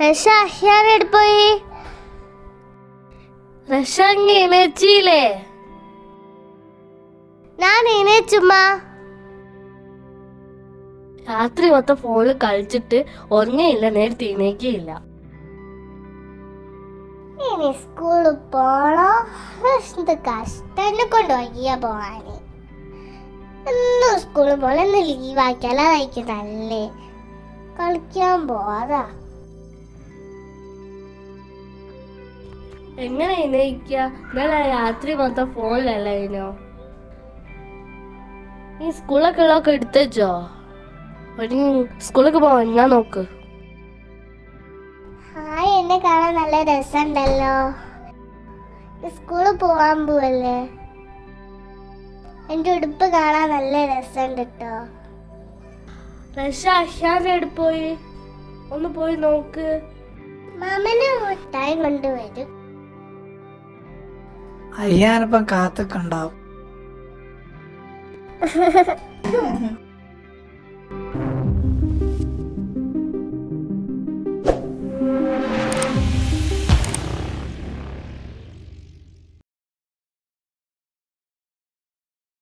Rasha ഞാൻ പോയി? റഷ എണീച്ചില്ലേ? ഞാൻ എണീച്ചുമ്മ രാത്രി മൊത്തം ഫോണിൽ കളിച്ചിട്ട് ഉറങ്ങയില്ല നേരത്തെ എണീക്കയില്ല. ഇനി സ്കൂളിൽ പോണോ? എന്ത് കഷ്ടന്നെ കൊണ്ട് വൈകിയ പോവാന്. എന്നും സ്കൂളിൽ പോലെ ഒന്ന് ലീവാക്കിയാലോ അതായിരിക്കും നല്ലേ. കളിക്കാൻ പോവാതാ. എങ്ങനെ എണീക്കുക ഇന്നലെ രാത്രി മൊത്തം ഫോണിലല്ലോ ഈ സ്കൂളൊക്കെ ഉള്ളതൊക്കെ എടുത്തോ ഒരു സ്കൂളിലേക്ക് പോവാൻ ഞാൻ നോക്ക്. ഹായ് എന്നെ കാണാൻ നല്ല രസമുണ്ടല്ലോ. സ്കൂളിൽ പോവാൻ പോവല്ലേ? എന്റെ ഉടുപ്പ് കാണാൻ നല്ല രസമുണ്ട് കേട്ടോ പക്ഷെ അഷാൻ എവിടെ പോയി? ഒന്ന് പോയി നോക്ക്. മാമന് മുട്ടായി കൊണ്ടുവരും. അയ്യാനിപ്പം കാത്തൊക്കെണ്ടാവും.